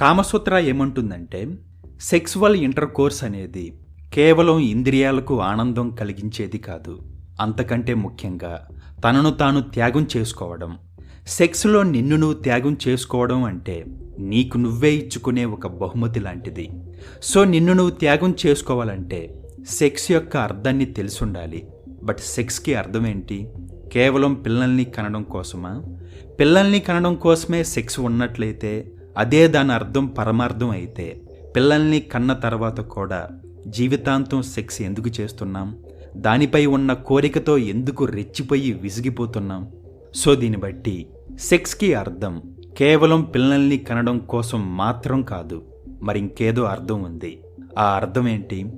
కామసూత్ర ఏమంటుందంటే sexual inter course అనేది కేవలం ఇంద్రియాలకు ఆనందం కలిగించేది కాదు. అంతకంటే ముఖ్యంగా తనను తాను త్యాగం చేసుకోవడం. సెక్స్లో నిన్ను నువ్వు త్యాగం చేసుకోవడం అంటే నీకు నువ్వే ఇచ్చుకునే ఒక బహుమతి లాంటిది. సో నిన్ను నువ్వు త్యాగం చేసుకోవాలంటే సెక్స్ యొక్క అర్థాన్ని తెలిసుండాలి. బట్ సెక్స్కి అర్థం ఏంటి కేవలం పిల్లల్ని కనడం కోసమా? పిల్లల్ని కనడం కోసమే సెక్స్ ఉన్నట్లయితే అదే దాని అర్థం పరమార్థం అయితే పిల్లల్ని కన్న తర్వాత కూడా జీవితాంతం సెక్స్ ఎందుకు చేస్తున్నాం? దానిపై ఉన్న కోరికతో ఎందుకు రెచ్చిపోయి విసిగిపోతున్నాం? సో దీన్ని బట్టి సెక్స్కి అర్థం కేవలం పిల్లల్ని కనడం కోసం మాత్రం కాదు మరింకేదో అర్థం ఉంది. ఆ అర్థం ఏంటి?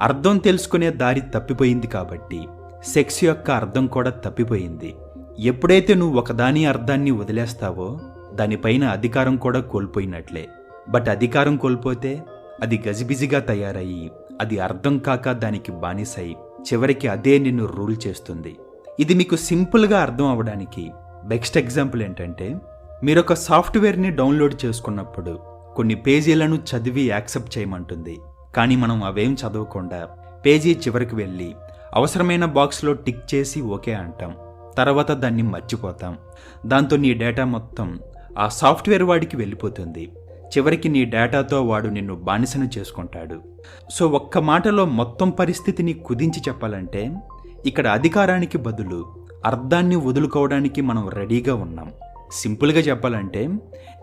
అర్థం తెలుసుకునే దారి తప్పిపోయింది కాబట్టి సెక్స్ యొక్క అర్థం కూడా తప్పిపోయింది. ఎప్పుడైతే నువ్వు ఒకదాని అర్థాన్ని వదిలేస్తావో దానిపైన అధికారం కూడా కోల్పోయినట్లే. బట్ అధికారం కోల్పోతే అది గజిబిజిగా తయారయ్యి అది అర్థం కాక దానికి బానిసై చివరికి అదే నిన్ను రూల్ చేస్తుంది. ఇది మీకు సింపుల్గా అర్థం అవ్వడానికి బెస్ట్ ఎగ్జాంపుల్ ఏంటంటే మీరు ఒక సాఫ్ట్వేర్ని డౌన్లోడ్ చేసుకున్నప్పుడు కొన్ని పేజీలను చదివి యాక్సెప్ట్ చేయమంటుంది. కానీ మనం అవేం చదవకుండా పేజీ చివరికి వెళ్ళి అవసరమైన బాక్స్లో టిక్ చేసి ఓకే అంటాం. తర్వాత దాన్ని మర్చిపోతాం. దాంతో నీ డేటా మొత్తం ఆ సాఫ్ట్వేర్ వాడికి వెళ్ళిపోతుంది. చివరికి నీ డేటాతో వాడు నిన్ను బానిసను చేసుకుంటాడు. సో ఒక్క మాటలో మొత్తం పరిస్థితిని కుదించి చెప్పాలంటే ఇక్కడ అధికారానికి బదులు అర్థాన్ని వదులుకోవడానికి మనం రెడీగా ఉన్నాం. సింపుల్గా చెప్పాలంటే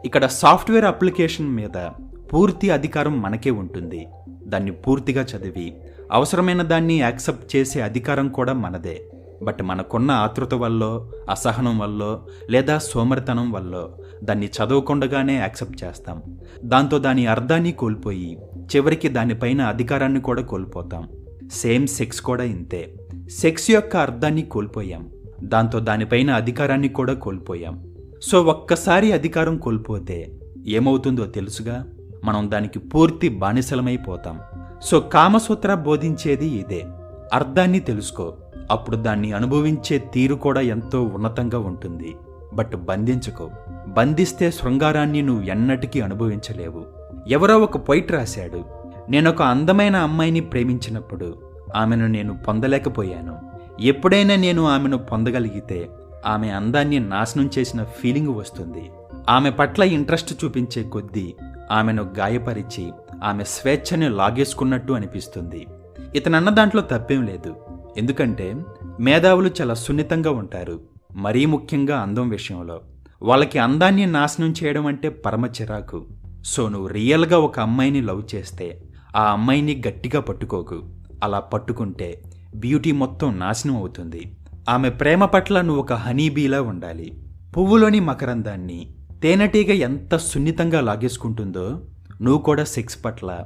ఇక్కడ సాఫ్ట్వేర్ అప్లికేషన్ మీద పూర్తి అధికారం మనకే ఉంటుంది. దాన్ని పూర్తిగా చదివి అవసరమైన దాన్ని యాక్సెప్ట్ చేసే అధికారం కూడా మనదే. బట్ మనకున్న ఆతృత వల్ల అసహనం వల్ల లేదా సోమరితనం వల్ల దాన్ని చదవకుండగానే యాక్సెప్ట్ చేస్తాం. దాంతో దాని అర్థాన్ని కోల్పోయి చివరికి దానిపైన అధికారాన్ని కూడా కోల్పోతాం. సేమ్ సెక్స్ కూడా ఇంతే. సెక్స్ యొక్క అర్థాన్ని కోల్పోయాం. దాంతో దానిపైన అధికారాన్ని కూడా కోల్పోయాం. సో ఒక్కసారి అధికారం కోల్పోతే ఏమవుతుందో తెలుసుగా? మనం దానికి పూర్తి బానిసలమైపోతాం. సో కామసూత్ర బోధించేది ఇదే. అర్థాన్ని తెలుసుకో. అప్పుడు దాన్ని అనుభవించే తీరు కూడా ఎంతో ఉన్నతంగా ఉంటుంది. బట్ బంధించుకో. బంధిస్తే శృంగారాన్ని నువ్వు ఎన్నటికీ అనుభవించలేవు. ఎవరో ఒక పొయిట్ రాశాడు. నేనొక అందమైన అమ్మాయిని ప్రేమించినప్పుడు ఆమెను నేను పొందలేకపోయాను. ఎప్పుడైనా నేను ఆమెను పొందగలిగితే ఆమె అందాన్ని నాశనం చేసిన ఫీలింగ్ వస్తుంది. ఆమె పట్ల ఇంట్రెస్ట్ చూపించే కొద్దీ ఆమెను గాయపరిచి ఆమె స్వేచ్ఛని లాగేసుకున్నట్టు అనిపిస్తుంది. ఇతనన్న దాంట్లో తప్పేం లేదు. ఎందుకంటే మేధావులు చాలా సున్నితంగా ఉంటారు. మరీ ముఖ్యంగా అందం విషయంలో. వాళ్ళకి అందాన్ని నాశనం చేయడం అంటే పరమ చిరాకు. సో నువ్వు రియల్గా ఒక అమ్మాయిని లవ్ చేస్తే ఆ అమ్మాయిని గట్టిగా పట్టుకోకు. అలా పట్టుకుంటే బ్యూటీ మొత్తం నాశనం అవుతుంది. ఆమె ప్రేమ పట్ల నువ్వు ఒక హనీబీలా ఉండాలి. పువ్వులోని మకరందాన్ని తేనెటీగ ఎంత సున్నితంగా లాగేసుకుంటుందో నువ్వు కూడా సెక్స్ పట్ల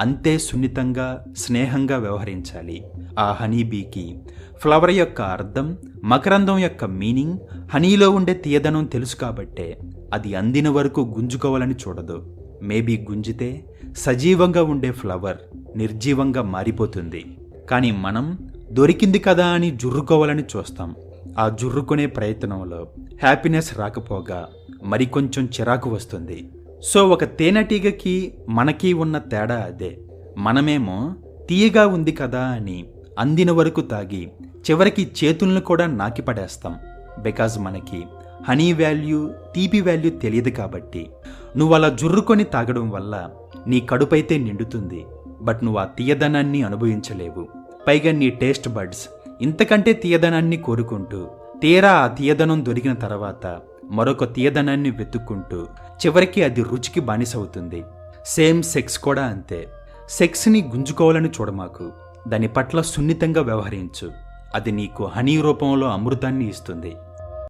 అంతే సున్నితంగా స్నేహంగా వ్యవహరించాలి. ఆ హనీబీకి ఫ్లవర్ యొక్క అర్థం మకరందం యొక్క మీనింగ్ హనీలో ఉండే తీయదనం తెలుసు కాబట్టే అది అందిన వరకు గుంజుకోవాలని చూడదు. మేబీ గుంజితే సజీవంగా ఉండే ఫ్లవర్ నిర్జీవంగా మారిపోతుంది. కానీ మనం దొరికింది కదా అని జుర్రుకోవాలని చూస్తాం. ఆ జుర్రుకునే ప్రయత్నంలో హ్యాపీనెస్ రాకపోగా మరికొంచెం చిరాకు వస్తుంది. సో ఒక తేనెటీగకి మనకి ఉన్న తేడా అదే. మనమేమో తీయగా ఉంది కదా అని అందిన వరకు తాగి చివరికి చేతులను కూడా నాకి పడేస్తాం. బికాజ్ మనకి హనీ వాల్యూ తీపి వాల్యూ తెలియదు కాబట్టి. నువ్వు అలా జుర్రుకొని తాగడం వల్ల నీ కడుపైతే నిండుతుంది. బట్ నువ్వు ఆ తీయదనాన్ని అనుభవించలేవు. పైగా నీ టేస్ట్ బడ్స్ ఇంతకంటే తీయదనాన్ని కోరుకుంటూ తీరా ఆ తీయదనం దొరికిన తర్వాత మరొక తీయదనాన్ని వెతుక్కుంటూ చివరికి అది రుచికి బానిసవుతుంది. సేమ్ సెక్స్ కూడా అంతే. సెక్స్ని గుంజుకోవాలని చూడమాకు. దాని పట్ల సున్నితంగా వ్యవహరించు. అది నీకు హనీ రూపంలో అమృతాన్ని ఇస్తుంది.